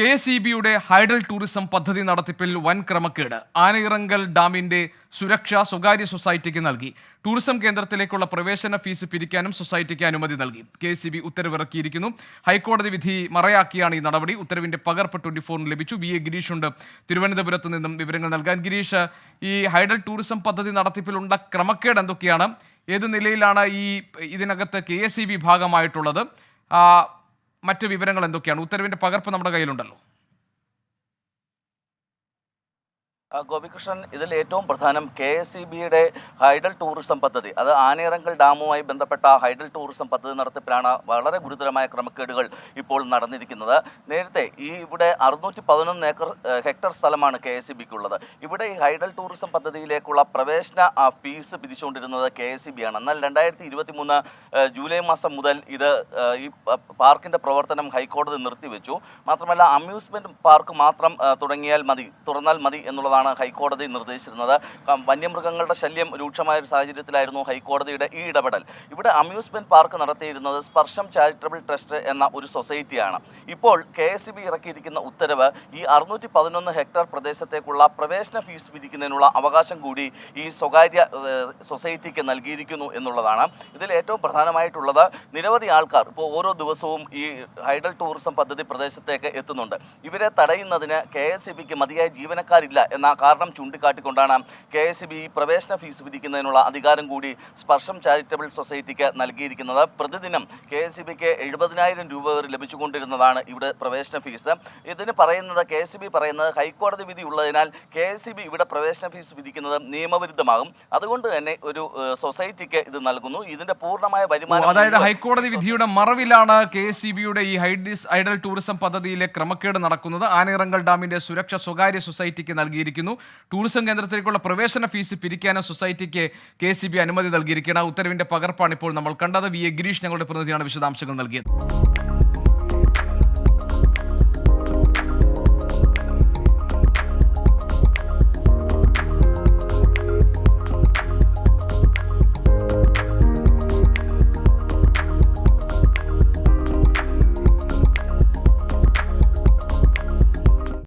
K E ബിയുടെ hydel tourism പദ്ധതി നടത്തിപ്പിൽ വൻ ക്രമക്കേട്. ആനയിറങ്കൽ ഡാമിന്റെ സുരക്ഷ സ്വകാര്യ സൊസൈറ്റിക്ക് നൽകി. ടൂറിസം കേന്ദ്രത്തിലേക്കുള്ള പ്രവേശന ഫീസ് പിരിക്കാനും സൊസൈറ്റിക്ക് അനുമതി നൽകി. കെ എസ് ബി ഉത്തരവിറക്കിയിരിക്കുന്നു. ഹൈക്കോടതി വിധി മറയാക്കിയാണ് ഈ നടപടി. ഉത്തരവിന്റെ പകർപ്പ് ട്വന്റി ഫോറിന് ലഭിച്ചു. വി. എ. ഗിരീഷ് ഉണ്ട് തിരുവനന്തപുരത്ത് നിന്നും വിവരങ്ങൾ നൽകാൻ. ഗിരീഷ് ഈ ഹൈഡൽ ടൂറിസം പദ്ധതി നടത്തിപ്പിലുള്ള ക്രമക്കേട് എന്തൊക്കെയാണ്? ഏത് നിലയിലാണ് ഈ ഇതിനകത്ത് കെ എസ് ഇ ബി ഭാഗമായിട്ടുള്ളത്? മറ്റ് വിവരങ്ങൾ എന്തൊക്കെയാണ്? ഉത്തരവിന്റെ പകർപ്പ് നമ്മുടെ കയ്യിലുണ്ടല്ലോ. ഗോപികൃഷ്ണൻ ഇതിൽ ഏറ്റവും പ്രധാനം കെ എസ് ഇ ബിയുടെ ഹൈഡൽ ടൂറിസം പദ്ധതി. അത് ആനയിറങ്കൽ ഡാമുമായി ബന്ധപ്പെട്ട ഹൈഡൽ ടൂറിസം പദ്ധതി നടത്തിപ്പിലാണ് വളരെ ഗുരുതരമായ ക്രമക്കേടുകൾ ഇപ്പോൾ നടന്നിരിക്കുന്നത്. നേരത്തെ ഈ ഇവിടെ അറുന്നൂറ്റി പതിനൊന്ന് ഏക്കർ ഹെക്ടർ സ്ഥലമാണ് കെ എസ് ഇ ബിക്കുള്ളത്. ഇവിടെ ഈ ഹൈഡൽ ടൂറിസം പദ്ധതിയിലേക്കുള്ള പ്രവേശന ഫീസ് പിരിച്ചുകൊണ്ടിരുന്നത് കെ എസ് ഇ ബി ആണ് എന്നാൽ രണ്ടായിരത്തി ഇരുപത്തി മൂന്ന് ജൂലൈ മാസം മുതൽ ഇത് ഈ പാർക്കിന്റെ പ്രവർത്തനം ഹൈക്കോടതി നിർത്തിവെച്ചു. മാത്രമല്ല അമ്യൂസ്മെന്റ് പാർക്ക് മാത്രം തുടങ്ങിയാൽ മതി തുറന്നാൽ മതി എന്നുള്ളതാണ് ഹൈക്കോടതി നിർദ്ദേശിച്ചിരുന്നത്. വന്യമൃഗങ്ങളുടെ ശല്യം രൂക്ഷമായ ഒരു സാഹചര്യത്തിലായിരുന്നു ഹൈക്കോടതിയുടെ ഈ ഇടപെടൽ. ഇവിടെ അമ്യൂസ്മെന്റ് പാർക്ക് നടത്തിയിരുന്നത് സ്പർശം ചാരിറ്റബിൾ ട്രസ്റ്റ് എന്ന ഒരു സൊസൈറ്റിയാണ്. ഇപ്പോൾ കെ എസ് ബി ഇറക്കിയിരിക്കുന്ന ഉത്തരവ് ഈ അറുന്നൂറ്റി പതിനൊന്ന് ഹെക്ടർ പ്രദേശത്തേക്കുള്ള പ്രവേശന ഫീസ് പിരിക്കുന്നതിനുള്ള അവകാശം കൂടി ഈ സ്വകാര്യ സൊസൈറ്റിക്ക് നൽകിയിരിക്കുന്നു എന്നുള്ളതാണ്. ഇതിൽ ഏറ്റവും പ്രധാനമായിട്ടുള്ളത് നിരവധി ആൾക്കാർ ഇപ്പോൾ ഓരോ ദിവസവും ഈ ഹൈഡൽ ടൂറിസം പദ്ധതി പ്രദേശത്തേക്ക് എത്തുന്നുണ്ട്. ഇവരെ തടയുന്നതിന് കെ എസ് ഇ ബിക്ക് മതിയായ ജീവനക്കാരില്ല എന്ന കാരണം ചൂണ്ടിക്കാട്ടിക്കൊണ്ടാണ് കെ എസ് ബി പ്രവേശന ഫീസ് പിരിക്കുന്നതിനുള്ള അധികാരം കൂടി സ്പർശം ചാരിറ്റബിൾ സൊസൈറ്റിക്ക് നൽകിയിരിക്കുന്നത്. പ്രതിദിനം കെ എസ് ബിക്ക് എഴുപതിനായിരം രൂപ വരെ ലഭിച്ചുകൊണ്ടിരുന്നതാണ് ഇവിടെ പ്രവേശന ഫീസ്. ഇതിന് പറയുന്നത് കെ എസ് ബി പറയുന്നത് ഹൈക്കോടതി വിധി ഉള്ളതിനാൽ കെ എസ് ബി ഇവിടെ പ്രവേശന ഫീസ് വിധിക്കുന്നത് നിയമവിരുദ്ധമാകും. അതുകൊണ്ട് തന്നെ ഒരു സൊസൈറ്റിക്ക് ഇത് നൽകുന്നു. ഇതിന്റെ പൂർണമായ വരുമാനം അതായത് ഹൈക്കോടതി വിധിയുടെ മറവിലാണ് കെ എസ് ബിയുടെ ഈ ഹൈഡിസ് ഐഡൽ ടൂറിസം പദ്ധതിയിലെ ക്രമക്കേട് നടക്കുന്നത്. ആനയിറങ്കൽ ഡാമിന്റെ സുരക്ഷ സ്വകാര്യ സൊസൈറ്റിക്ക് നൽകിയിരിക്കുന്നു. ടൂറിസം കേന്ദ്രത്തിലേക്കുള്ള പ്രവേശന ഫീസ് പിരിക്കാനും സൊസൈറ്റിക്ക് കെ സി ബി അനുമതി നൽകിയിരിക്കുന്ന ഉത്തരവിന്റെ പകർപ്പാണ് ഇപ്പോൾ നമ്മൾ കണ്ടത്. വി എ ഗിരീഷ് ഞങ്ങളുടെ പ്രതിനിധിയാണ് വിശദാംശങ്ങൾ നൽകിയത്.